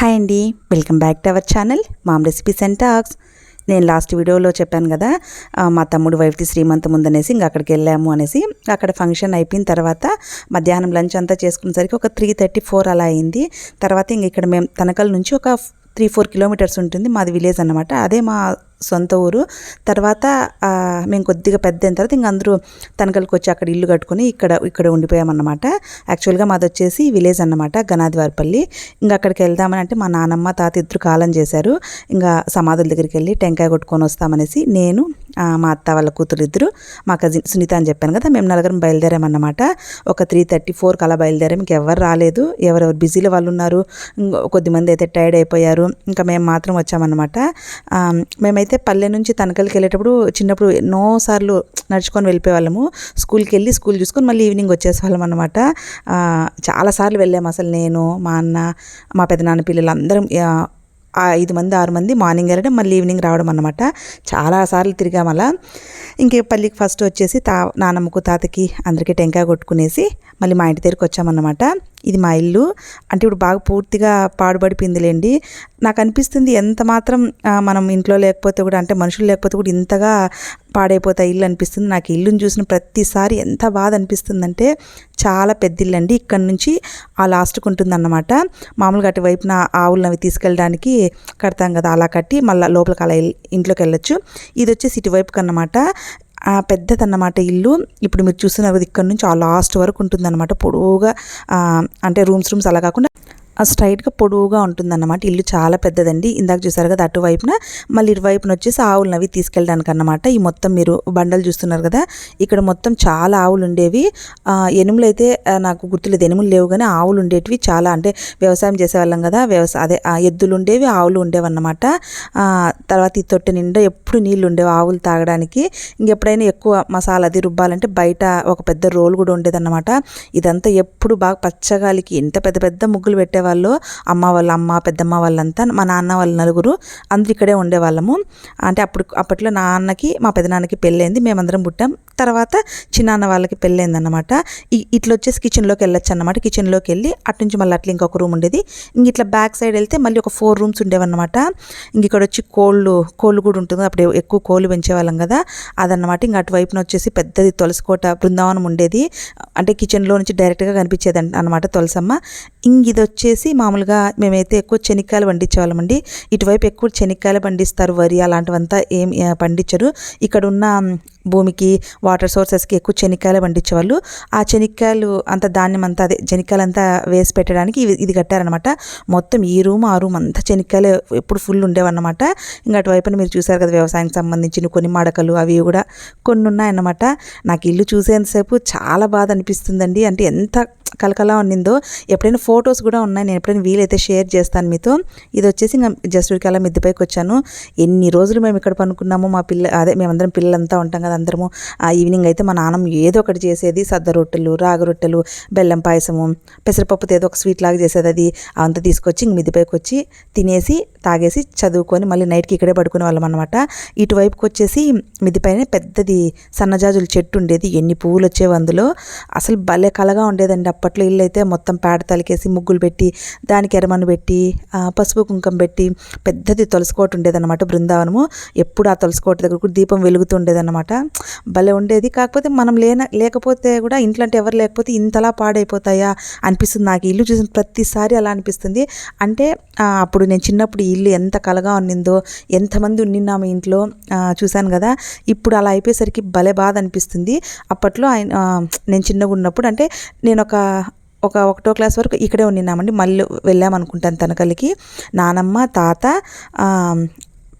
Hi అండి. Welcome back to our channel mom recipes and talks. నేను last వీడియోలో చెప్పాను కదా మా తమ్ముడు వైఫ్ది శ్రీమంతం ఉందనేసి ఇంకా అక్కడికి వెళ్ళాము అనేసి అక్కడ ఫంక్షన్ అయిపోయిన తర్వాత మధ్యాహ్నం లంచ్ అంతా చేసుకునేసరికి ఒక త్రీ థర్టీ ఫోర్ అలా అయింది. తర్వాత ఇంక ఇక్కడ మేము తనకల నుంచి ఒక త్రీ ఫోర్ కిలోమీటర్స్ ఉంటుంది మాది విలేజ్ అన్నమాట. అదే మా సొంత ఊరు. తర్వాత మేము కొద్దిగా పెద్ద అయిన తర్వాత ఇంకా అందరూ తనకల్కి వచ్చి అక్కడ ఇల్లు కట్టుకొని ఇక్కడ ఇక్కడ ఉండిపోయామన్నమాట. యాక్చువల్గా మాది వచ్చేసి విలేజ్ అన్నమాట గనాదివారిపల్లి ఇంకా అక్కడికి వెళ్దామని అంటే మా నానమ్మ తాత ఇద్దరు కాలం చేశారు. ఇంకా సమాధుల దగ్గరికి వెళ్ళి టెంకాయ కొట్టుకొని వస్తామనేసి నేను మా అత్త వాళ్ళ కూతురు ఇద్దరు మా కజిన్ సునీత అని చెప్పాను కదా మేము నలుగురం బయలుదేరామన్నమాట. ఒక త్రీ థర్టీ ఫోర్కి అలా బయలుదేరాం ఇంకెవరు రాలేదు. ఎవరెవరు బిజీలో వాళ్ళు ఉన్నారు. ఇంకో కొద్దిమంది అయితే టైర్డ్ అయిపోయారు. ఇంకా మేము మాత్రం వచ్చామన్నమాట. మేమైతే మేమైతే పల్లె నుంచి తనకల్కి వెళ్ళేటప్పుడు చిన్నప్పుడు ఎన్నోసార్లు నడుచుకొని వెళ్ళిపోయేవాళ్ళము. స్కూల్కి వెళ్ళి స్కూల్ చూసుకొని మళ్ళీ ఈవినింగ్ వచ్చేసేవాళ్ళం అనమాట చాలాసార్లు వెళ్ళాము అసలు నేను మా అన్న మా పెదనాన్న పిల్లలు అందరం ఐదు మంది ఆరు మంది మార్నింగ్ వెళ్ళడం మళ్ళీ ఈవినింగ్ రావడం అనమాట చాలాసార్లు తిరిగాం అలా. ఇంకే పల్లికి ఫస్ట్ వచ్చేసి తా నానమ్మకు తాతకి అందరికీ టెంకాయ కొట్టుకునేసి మళ్ళీ మా ఇంటి దగ్గరికి వచ్చామన్నమాట. ఇది మా ఇల్లు. అంటే ఇప్పుడు బాగా పూర్తిగా పాడుబడిపోయిందిలేండి. నాకు అనిపిస్తుంది ఎంత మాత్రం మనం ఇంట్లో లేకపోతే కూడా అంటే మనుషులు లేకపోతే కూడా ఇంతగా పాడైపోతాయి ఇల్లు అనిపిస్తుంది. నాకు ఇల్లుని చూసిన ప్రతిసారి ఎంత బాధ అనిపిస్తుందంటే చాలా పెద్ద ఇల్లు అండి. ఇక్కడ నుంచి ఆ లాస్ట్కి ఉంటుందన్నమాట. మామూలుగా అటువైపున ఆవులను అవి తీసుకెళ్ళడానికి కడతాం కదా అలా కట్టి మళ్ళీ లోపలికి అలా ఇంట్లోకి వెళ్ళొచ్చు. ఇది వచ్చేసి ఇటువైపుకి అన్నమాట పెద్దదన్నమాట ఇల్లు. ఇప్పుడు మీరు చూస్తున్నారు ఇక్కడ నుంచి ఆ లాస్ట్ వరకు ఉంటుందన్నమాట పొడవుగా అంటే రూమ్స్ రూమ్స్ అలా కాకుండా స్ట్రైట్గా పొడవుగా ఉంటుందన్నమాట. ఇల్లు చాలా పెద్దదండి. ఇందాక చూసారు కదా అటువైపున. మళ్ళీ ఇరువైపున వచ్చేసి ఆవులను అవి తీసుకెళ్ళడానికి అన్నమాట ఈ మొత్తం మీరు బండలు చూస్తున్నారు కదా ఇక్కడ మొత్తం చాలా ఆవులు ఉండేవి. ఎనుములు అయితే నాకు గుర్తులేదు. ఎనుములు లేవు కానీ ఆవులు ఉండేటివి చాలా. అంటే వ్యవసాయం చేసేవాళ్ళం కదా వ్యవసాయ అదే ఎద్దులు ఉండేవి ఆవులు ఉండేవన్నమాట. తర్వాత ఈ తొట్టె నిండా ఎప్పుడు నీళ్ళు ఉండేవి ఆవులు తాగడానికి. ఇంకెప్పుడైనా ఎక్కువ మసాలా అది రుబ్బాలంటే బయట ఒక పెద్ద రోల్ కూడా ఉండేదన్నమాట. ఇదంతా ఎప్పుడు బాగా పచ్చగాలికి ఎంత పెద్ద పెద్ద ముగ్గులు వాళ్ళు అమ్మ వాళ్ళ అమ్మ పెద్దమ్మ వాళ్ళంతా మా నాన్న వాళ్ళ నలుగురు అందరు ఇక్కడే ఉండేవాళ్ళము. అంటే అప్పుడు అప్పట్లో నాన్నకి మా పెదనాన్నకి పెళ్ళైంది మేమందరం పుట్టాం. తర్వాత చిన్నాన్న వాళ్ళకి పెళ్ళైందన్నమాట. ఈ ఇట్లా వచ్చేసి కిచెన్లోకి వెళ్ళొచ్చు అన్నమాట కిచెన్లోకి వెళ్ళి అటు నుంచి మళ్ళీ అట్లా ఇంకొక రూమ్ ఉండేది. ఇంక ఇట్లా బ్యాక్ సైడ్ వెళ్తే మళ్ళీ ఒక ఫోర్ రూమ్స్ ఉండేవన్నమాట. ఇంక ఇక్కడ వచ్చి కోళ్ళు కోళ్ళు కూడా ఉంటుంది. అప్పుడు ఎక్కువ కోళ్ళు పెంచేవాళ్ళం కదా. అదన్నమాట. ఇంక అటువైపున వచ్చేసి పెద్దది తులసికోట బృందావనం ఉండేది. అంటే కిచెన్లో నుంచి డైరెక్ట్గా కనిపించేది అనమాట తులసమ్మ. ఇంక ఇది వచ్చేసి మామూలుగా మేమైతే ఎక్కువ చెనిక్కాయలు పండించేవాళ్ళమండి. ఇటువైపు ఎక్కువ చెనిక్కాయలు పండిస్తారు వరి అలాంటివంతా ఏం పండించరు. ఇక్కడ ఉన్న భూమికి వాటర్ సోర్సెస్కి ఎక్కువ చెనిక్కాయలు పండించేవాళ్ళు. ఆ చెనిక్కాయలు అంత ధాన్యం అంతా అదే చెనిక్కాయలు అంతా వేసి పెట్టడానికి ఇది కట్టారనమాట మొత్తం ఈ రూమ్ ఆ రూమ్ అంతా చెనిక్కాయలు ఎప్పుడు ఫుల్ ఉండేవన్నమాట. ఇంకా అటువైపున మీరు చూసారు కదా వ్యవసాయానికి సంబంధించిన కొన్ని మడకలు అవి కూడా కొన్ని ఉన్నాయన్నమాట నాకు ఇల్లు చూసేంతసేపు చాలా బాధ అనిపిస్తుందండి. అంటే ఎంత కలకలా ఉండిందో ఎప్పుడైనా ఫొటోస్ కూడా ఉన్నాయి. నేను ఎప్పుడైనా వీలైతే షేర్ చేస్తాను మీతో. ఇది వచ్చేసి ఇంకా జస్ట్ ఊరికి అలా మిద్దెపైకి వచ్చాను. ఎన్ని రోజులు మేము ఇక్కడ పనుకున్నాము మా పిల్ల అదే మేమందరం పిల్లలంతా ఉంటాం కదా అందరము. ఆ ఈవినింగ్ అయితే మా నాన్నమ్మ ఏదో ఒకటి చేసేది. సద్ద రొట్టెలు రాగి రొట్టెలు బెల్లం పాయసము పెసరపప్పుతో ఏదో ఒక స్వీట్ లాగా చేసేది అది. అంతా తీసుకొచ్చి ఇంక మిద్దెపైకి వచ్చి తినేసి తాగేసి చదువుకొని మళ్ళీ నైట్కి ఇక్కడే పడుకునే వాళ్ళం అనమాట ఇటువైపుకి వచ్చేసి మిదిపైన పెద్దది సన్నజాజుల చెట్టు ఉండేది. ఎన్ని పువ్వులు వచ్చేవి అందులో. అసలు భలే కలగా ఉండేదండి. అప్పట్లో ఇల్లు అయితే మొత్తం పేడ తలికేసి ముగ్గులు పెట్టి దానికి ఎరమను పెట్టి పసుపు కుంకం పెట్టి పెద్దది తులసికోట ఉండేదన్నమాట బృందావనము. ఎప్పుడు ఆ తులసికోట దగ్గర కూడా దీపం వెలుగుతుండేదన్నమాట భలే ఉండేది. కాకపోతే మనం లేన లేకపోతే కూడా ఇంట్లో అంటే ఎవరు లేకపోతే ఇంతలా పాడైపోతాయా అనిపిస్తుంది నాకు. ఇల్లు చూసిన ప్రతిసారి అలా అనిపిస్తుంది. అంటే అప్పుడు నేను చిన్నప్పుడు ఈ ఇల్లు ఎంత కలగా ఉన్నిందో ఎంతమంది ఉన్నిన్నాము ఇంట్లో చూశాను కదా. ఇప్పుడు అలా అయిపోయేసరికి భలే బాధ అనిపిస్తుంది. అప్పట్లో ఆయన నేను చిన్నగా ఉన్నప్పుడు అంటే నేను ఒక ఒక ఒకటో క్లాస్ వరకు ఇక్కడే ఉండినామండి మళ్ళీ వెళ్ళామనుకుంటాను తనకలికి. నానమ్మ తాత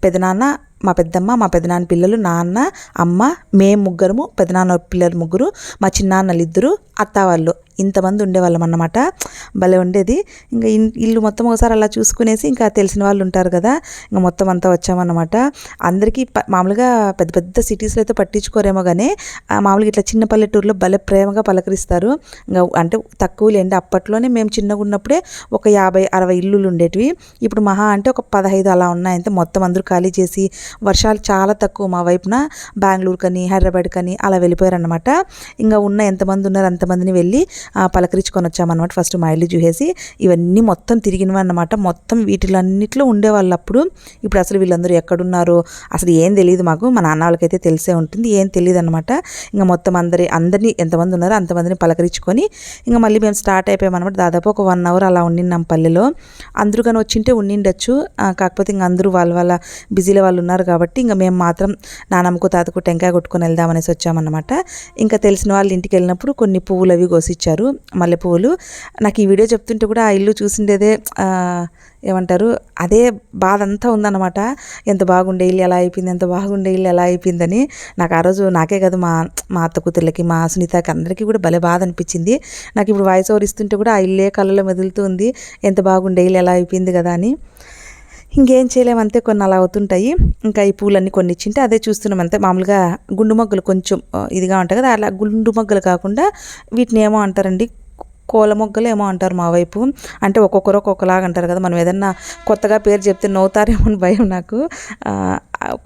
పెదనాన్న మా పెద్దమ్మ మా పెదనాన్న పిల్లలు నాన్న అమ్మ మేము ముగ్గురము పెదనాన్న పిల్లలు ముగ్గురు మా చిన్నాన్నలు ఇద్దరు అత్త వాళ్ళు. ఇంతమంది ఉండేవాళ్ళం అన్నమాట. భలే ఉండేది. ఇంకా ఇల్లు మొత్తం ఒకసారి అలా చూసుకునేసి ఇంకా తెలిసిన వాళ్ళు ఉంటారు కదా ఇంకా మొత్తం అంతా వచ్చామన్నమాట. అందరికీ ప- మామూలుగా పెద్ద పెద్ద సిటీస్లో అయితే పట్టించుకోరేమో కానీ మామూలుగా ఇట్లా చిన్న పల్లెటూరులో భలే ప్రేమగా పలకరిస్తారు. ఇంకా అంటే తక్కువలేండి అప్పట్లోనే మేము చిన్నగా ఉన్నప్పుడే ఒక యాభై అరవై ఇల్లులు ఉండేటివి. ఇప్పుడు మహా అంటే ఒక పదహైదు అలా ఉన్నాయంటే మొత్తం అందరూ ఖాళీ చేసి వర్షాలు చాలా తక్కువ మా వైపున. బెంగళూరు కానీ హైదరాబాద్ కానీ అలా వెళ్ళిపోయారనమాట ఇంకా ఉన్న ఎంతమంది ఉన్నారు అంతమందిని వెళ్ళి పలకరించుకొని వచ్చామన్నమాట. ఫస్ట్ మైలేజ్ చూసేసి ఇవన్నీ మొత్తం తిరిగినవన్నమాట మొత్తం వీటిలన్నిట్లో ఉండేవాళ్ళు అప్పుడు ఇప్పుడు అసలు వీళ్ళందరూ ఎక్కడున్నారో అసలు ఏం తెలియదు మాకు. మా నాన్న వాళ్ళకైతే తెలిసే ఉంటుంది ఏం తెలియదు అనమాట ఇంకా మొత్తం అందరి అందరినీ ఎంతమంది ఉన్నారో అంతమందిని పలకరించుకొని ఇంకా మళ్ళీ మేము స్టార్ట్ అయిపోయామన్నమాట. దాదాపు ఒక వన్ అవర్ అలా ఉండిన్నాం పల్లెలో. అందరూ కానీ వచ్చింటే ఉండిండొచ్చు. కాకపోతే ఇంకా అందరూ వాళ్ళ వాళ్ళ బిజీలో వాళ్ళు ఉన్నారు కాబట్టి ఇంకా మేము మాత్రం నానమ్మకు తాతకు టెంకాయ కొట్టుకొని వెళ్దామనేసి వచ్చామన్నమాట. ఇంకా తెలిసిన వాళ్ళ ఇంటికి వెళ్ళినప్పుడు కొన్ని పువ్వులు అవి కోసిచ్చారు. మల్లె మల్లెపువ్వులు నాకు ఈ వీడియో చెప్తుంటే కూడా ఆ ఇల్లు చూసిండేదే ఏమంటారు అదే బాధ అంతా ఉందన్నమాట. ఎంత బాగుండే ఇల్లు ఎలా అయిపోయింది ఎంత బాగుండే ఇల్లు ఎలా అయిపోయిందని. నాకు ఆ రోజు నాకే కాదు మా మా అత్త కూతుర్లకి మా సునీతకి అందరికీ కూడా భలే బాధ అనిపించింది. నాకు ఇప్పుడు వాయిస్ ఓవర్ ఇస్తుంటే కూడా ఆ ఇల్లే కళ్ళలో మెదులుతుంది ఎంత బాగుండే ఇల్లు ఎలా అయిపోయింది కదా అని. ఇంకేం చేయలేము అంతే కొన్ని అలా అవుతుంటాయి. ఇంకా ఈ పూలన్నీ కొన్ని ఇచ్చింటే అదే చూస్తున్నాం అంతే. మామూలుగా గుండు మొగ్గలు కొంచెం ఇదిగా ఉంటాయి కదా అలా గుండు మొగ్గలు కాకుండా వీటిని ఏమో అంటారండి కోల మొగ్గలు ఏమో అంటారు మా వైపు. అంటే ఒక్కొక్కరు ఒక్కొక్కలాగా అంటారు కదా మనం ఏదన్నా కొత్తగా పేరు చెప్తే నవ్వుతారేమో అని భయం నాకు.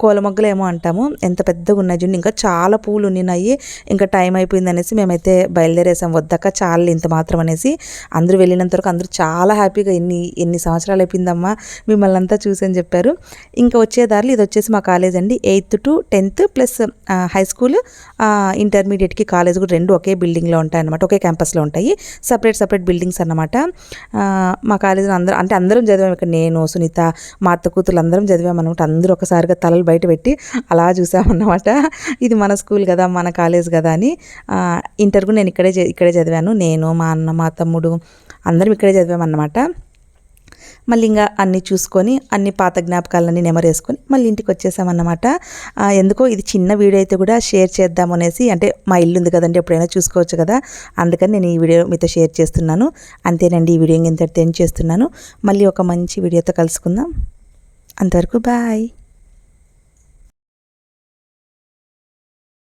కోల మొగ్గలు ఏమో అంటాము. ఎంత పెద్దగా ఉన్నాయి చూడండి ఇంకా చాలా పూలు ఉన్నాయి ఇంకా టైం అయిపోయింది అనేసి మేమైతే బయలుదేరేసాం. వద్దాక చాలు ఇంత మాత్రం అనేసి. అందరూ వెళ్ళినంత వరకు అందరూ చాలా హ్యాపీగా ఎన్ని ఎన్ని సంవత్సరాలు అయిపోయిందమ్మా మిమ్మల్ని అంతా చూసని చెప్పారు. ఇంకా వచ్చే దారిలో ఇది వచ్చేసి మా కాలేజ్ అండి. Eighth to tenth plus high school ఇంటర్మీడియట్కి college కూడా రెండు ఒకే బిల్డింగ్లో ఉంటాయి అన్నమాట ఒకే క్యాంపస్లో ఉంటాయి. సపరేట్ సపరేట్ బిల్డింగ్స్ అనమాట మా కాలేజీలో అందరం అంటే అందరం చదివాం ఇక్కడ. నేను సునీత మా అత్త కూతురు అందరం చదివాం అనమాట అందరూ ఒకసారిగా తలలు బయట పెట్టి అలా చూసామన్నమాట. ఇది మన స్కూల్ కదా మన కాలేజ్ కదా అని ఇంటర్కు ఇంటర్ నేను ఇక్కడే ఇక్కడే చదివాను. నేను మా అన్న మా తమ్ముడు అందరం ఇక్కడే చదివామన్నమాట. మళ్ళీ ఇంకా అన్నీ చూసుకొని అన్ని పాత జ్ఞాపకాలన్నీ నెమరేసుకొని మళ్ళీ ఇంటికి వచ్చేసామన్నమాట. ఎందుకో ఇది చిన్న వీడియో అయితే కూడా షేర్ చేద్దాం అనేసి అంటే మా ఇల్లు ఉంది కదండి ఎప్పుడైనా చూసుకోవచ్చు కదా. అందుకని నేను ఈ వీడియో మీతో షేర్ చేస్తున్నాను. అంతేనండి ఈ వీడియో ఇంతటితో చేస్తున్నాను. మళ్ళీ ఒక మంచి వీడియోతో కలుసుకుందాం. అంతవరకు బాయ్.